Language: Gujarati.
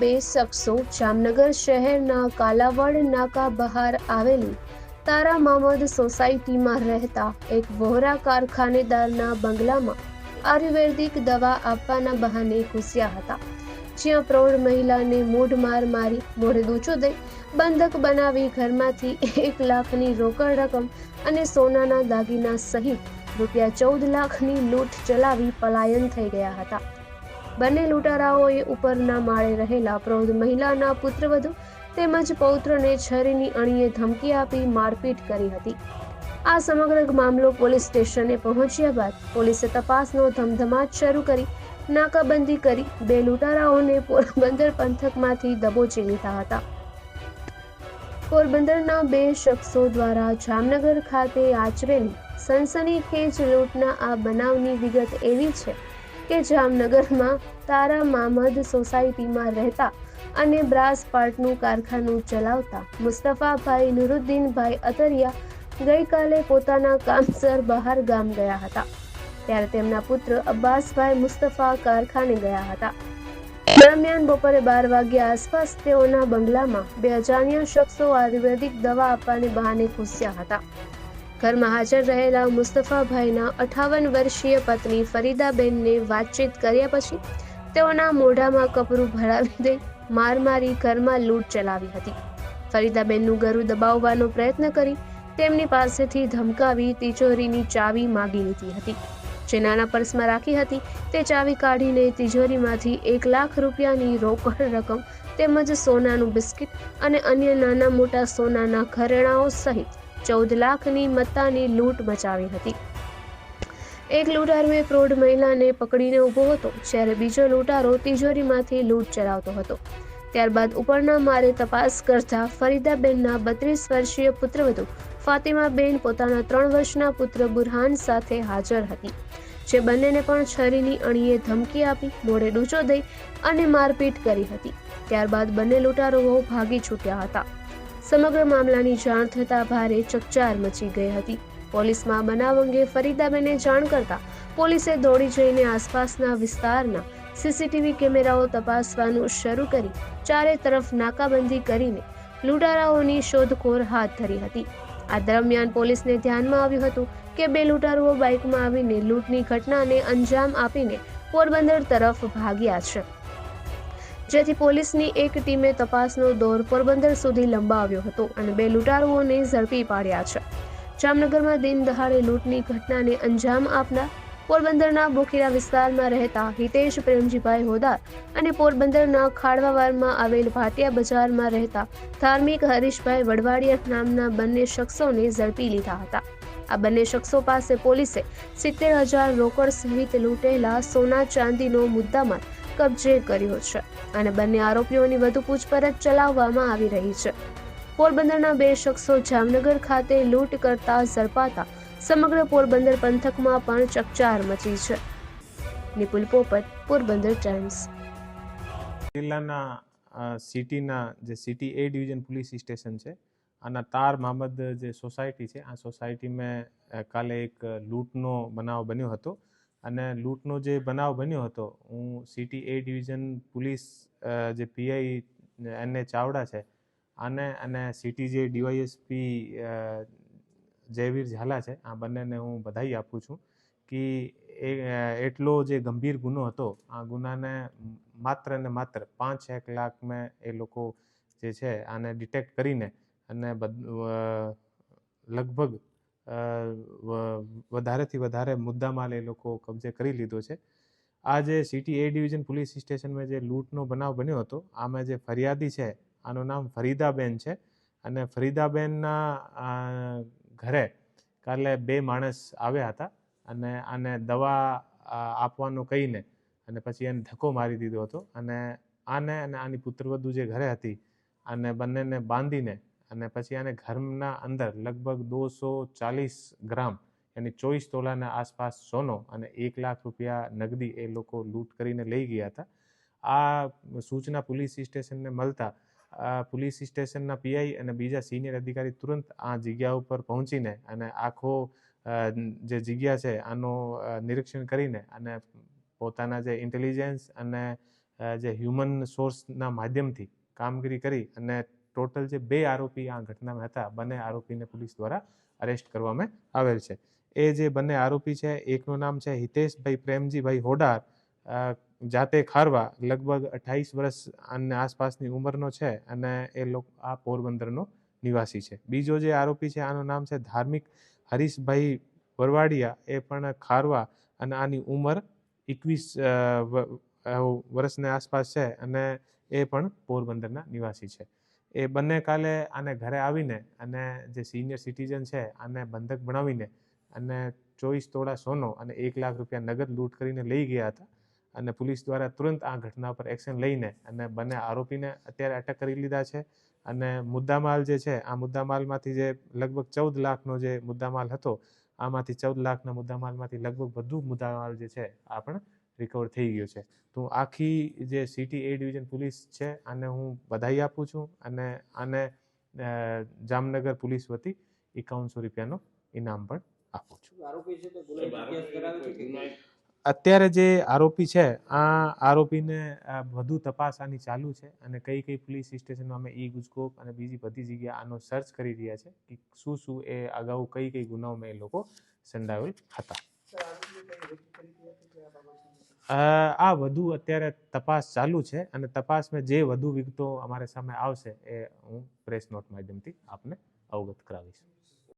બે શખ્સો જામનગર શહેરના કાલાવડ નાકા બહાર આવેલી તારા મામદ સોસાયટીમાં રહેતા એક વહોરા કારખાનેદારના બંગલામાં આયુર્વેદિક દવા આપવાના બહાને ઘૂસ્યા હતા. જ્યાં પ્રૌઢ મહિલાને મૂઢ માર મારી મોઢે દૂચો દઈ બંધક બનાવી ઘરમાંથી એક લાખની રોકડ રકમ અને સોનાના દાગીના સહિત રૂપિયા ચૌદ લાખની લૂંટ ચલાવી પલાયન થઈ ગયા હતા. બંને લૂંટારાઓએ ઉપરના માળે રહેલા પ્રૌઢ મહિલાના પુત્રવધુ તેમજ પૌત્રને છરીની અણીએ ધમકી આપી મારપીટ કરી હતી. આ સમગ્ર મામલો પોલીસ સ્ટેશને પહોંચ્યા બાદ પોલીસે તપાસનો ધમધમાટ શરૂ કરી, નાકાબંધી કરી બે લૂંટારાઓને પોરબંદર પંથકમાંથી દબોચી લીધા હતા. પોરબંદરના બે શખ્સો દ્વારા જામનગર ખાતે આચરેલી સનસનીખેજ લૂંટના આ બનાવની વિગત એવી છે કે જામનગરમાં તારા મામદ સોસાયટીમાં રહેતા અને બ્રાસ પાર્ટનું કારખાનું ચલાવતા મુસ્તફાભાઈ નુરુદ્દીનભાઈ અતરિયા ગઈકાલે પોતાના કામસર બહાર ગામ ગયા હતા. ત્યારે તેમના પુત્ર અબ્બાસભાઈ મુસ્તફા કારખાને ગયા હતા. દરમિયાન બપોરે બાર વાગ્યા આસપાસ તેઓના બંગલામાં બે અજાણ્યા શખ્સો આયુર્વેદિક દવા આપવાને બહાને ઘૂસ્યા હતા. ઘરમાં હાજર રહેલા મુસ્તફાભાઈના અઠાવન વર્ષીય પત્ની ફરીદાબેનને વાતચીત કર્યા પછી તેઓના મોઢામાં કપરું ભરાવી દઈ માર મારી ઘરમાં લૂંટ ચલાવી હતી. ફરીદાબેનનું ગરું દબાવવાનો પ્રયત્ન કરી તેમની પાસેથી ધમકાવી તિજોરીની ચાવી માગી લીધી હતી. જે નાના પર્સમાં રાખી હતી, તે ચાવી કાઢીને તિજોરીમાંથી એક લાખ રૂપિયાની રોકડ રકમ તેમજ સોનાનું બિસ્કિટ અને અન્ય નાના મોટા સોનાના ઘરેણાઓ સહિત ચૌદ લાખની મત્તાની લૂંટ મચાવી હતી. એક લૂંટારુએ પ્રૌઢ મહિલાને પકડીને ઊભો હતો, જ્યારે બીજો લૂંટારો તિજોરીમાંથી લૂંટ ચલાવતો હતો. ત્યારબાદ ઉપરના મારે તપાસ કરતા ફરીદાબેનના બત્રીસ વર્ષીય પુત્રવધુ ફાતિમાબેન પોતાના ત્રણ વર્ષના પુત્ર બુરહાન સાથે હાજર હતી, જે બંનેને પણ છરીની અણીએ ધમકી આપી, મોઢે ડૂચો દઈ અને મારપીટ કરી હતી. ત્યારબાદ બંને લૂંટારો ભાગી છૂટ્યા હતા. સમગ્ર મામલાની જાણ થતાં ભારે ચકચાર મચી ગઈ હતી. પોલીસમાં બનાવ અંગે ફરીદાબેને જાણ કરતા પોલીસે દોડી જઈને આસપાસના વિસ્તારના સીસીટીવી કેમેરાઓ તપાસવાનું શરૂ કરી ચારે તરફ નાકાબંધી કરીને લૂંટારાઓની શોધખોળ હાથ ધરી હતી. આ દરમિયાન પોલીસને ધ્યાનમાં આવ્યું હતું કે બે લૂંટારુઓ બાઇકમાં આવીને લૂંટની ઘટનાને અંજામ આપીને પોરબંદર તરફ ભાગ્યા છે. જેથી પોલીસની એક ટીમે તપાસનો દોર પોરબંદર સુધી લંબાવ્યો હતો અને બે લૂંટારુઓને ઝડપી પાડ્યા છે. જામનગરમાં દિન દહાડે લૂંટની ઘટનાને અંજામ આપનાર પોરબંદરના બોખીરા વિસ્તારમાં રહેતા હિતેશ પ્રેમજીભાઈ હોદાર અને પોરબંદરના ખાડવાવારમાં આવેલ ભાટિયા બજારમાં રહેતા ધાર્મિક હરીશભાઈ વડવાડિયા નામના બંને શખ્સોને ઝડપી લીધા હતા. આ બંને શખ્સો પાસે પોલીસે સિત્તેર હજાર રોકડ સહિત લૂંટેલા સોના ચાંદીનો મુદ્દામાલ કબજે કર્યો છે અને બંને આરોપીઓની વધુ પૂછપરછ ચલાવવામાં આવી રહી છે. પોરબંદરના બે શખ્સો જામનગર ખાતે લૂંટ કરતા ઝડપાતા સમગ્ર પોરબંદર પંથકમાં પણ ચકચાર મચી છે. નિપુલ પોપટ, પોરબંદર ટાઈમ્સ. જિલ્લાના સિટીના જે city A division police station છે, આના તાર મામદ જે સોસાયટી છે, આ સોસાયટીમાં કાલે એક લૂંટનો બનાવ બન્યો હતો. અને લૂંટનો જે બનાવ બન્યો હતો, હું સિટી એ ડિવિઝન પોલીસ જે પીઆઈ એન એ ચાવડા છે, આને અને સિટી જે ડીવાયએસપી જયવીર ઝાલા છે, આ બંનેને હું બધાઈ આપું છું કે એ એટલો જે ગંભીર ગુનો હતો, આ ગુનાને માત્ર ને માત્ર પાંચ એક લાખમાં એ લોકો જે છે આને ડિટેક્ટ કરીને અને લગભગ વધારેથી વધારે મુદ્દામાલ એ લોકો કબજે કરી લીધો છે. આ જે સિટી એ ડિવિઝન પોલીસ સ્ટેશનમાં જે લૂંટનો બનાવ બન્યો હતો, આમાં જે ફરિયાદી છે, આનું નામ ફરીદાબેન છે. અને ફરીદાબેનના ઘરે કાલે બે માણસ આવ્યા હતા અને આને દવા આપવાનું કહીને અને પછી એને ધક્કો મારી દીધો હતો. અને આને અને આની પુત્રવધુ જે ઘરે હતી, આને બંનેને બાંધીને અને પછી આને ઘરના અંદર લગભગ દોસો ચાલીસ ગ્રામ એની ચોવીસ તોલાના આસપાસ સોનો અને એક લાખ રૂપિયા નગદી એ લોકો લૂંટ કરીને લઈ ગયા હતા. આ સૂચના પોલીસ સ્ટેશનને મળતા પોલીસ સ્ટેશનના પીઆઈ અને બીજા સિનિયર અધિકારી તુરંત આ જગ્યા ઉપર પહોંચીને અને આખો જે જગ્યા છે આનું નિરીક્ષણ કરીને અને પોતાના જે ઇન્ટેલિજન્સ અને જે હ્યુમન સોર્સના માધ્યમથી કામગીરી કરી અને ટોટલ જે બે આરોપી આ ઘટનામાં હતા, બંને આરોપીને પોલીસ દ્વારા અરેસ્ટ કરવામાં આવેલ છે. એ જે બંને આરોપી છે, એકનું નામ છે હિતેશભાઈ પ્રેમજીભાઈ હોડાર જાતે ખારવા, લગભગ અઠ્ઠાવીસ વર્ષ અને આસપાસની ઉંમરનો છે અને એ લોકો, આ પોરબંદરનો નિવાસી છે. બીજો જે આરોપી છે, આનું નામ છે ધાર્મિક હરીશભાઈ વરવાડિયા, એ પણ ખારવા અને આની ઉંમર એકવીસ વર્ષની આસપાસ છે અને એ પણ પોરબંદરના નિવાસી છે. એ બંને કાલે આને ઘરે આવીને અને જે સિનિયર સિટીઝન છે આને બંધક બનાવીને અને ચોવીસ તોળા સોનો અને એક લાખ રૂપિયા નગદ લૂંટ કરીને લઈ ગયા હતા અને પોલીસ દ્વારા તુરંત આ ઘટના પર એક્શન લઈને અને બંને આરોપીને અત્યારે અટક કરી લીધા છે. અને મુદ્દામાલ જે છે, આ મુદ્દામાલમાંથી જે લગભગ ચૌદ લાખનો જે મુદ્દામાલ હતો, આમાંથી ચૌદ લાખના મુદ્દામાલમાંથી લગભગ બધું મુદ્દામાલ જે છે, આ પણ રિકવર થઈ ગયો છે. તો આખી જે સિટી એ ડિવિઝન પોલીસ છે આને હું બધાઈ આપું છું અને આને જામનગર પોલીસ વતી એકાવનસો રૂપિયાનો ઇનામ પણ આપું છું? અત્યારે જે આરોપી છે આ આરોપીને વધુ તપાસ આની ચાલુ છે અને કઈ કઈ પોલીસ સ્ટેશનમાં અમે ઈ ગુજકોપ અને બીજી બધી જગ્યાએ આનો સર્ચ કરી રહ્યા છે કે શું શું એ અગાઉ કઈ કઈ ગુનાઓમાં એ લોકો સંડાવેલ હતા. આ વધુ અત્યારે તપાસ ચાલુ છે અને તપાસમાં જે વધુ વિગતો અમારે સામે આવશે એ હું પ્રેસ નોટ માધ્યમથી આપને અવગત કરાવીશ.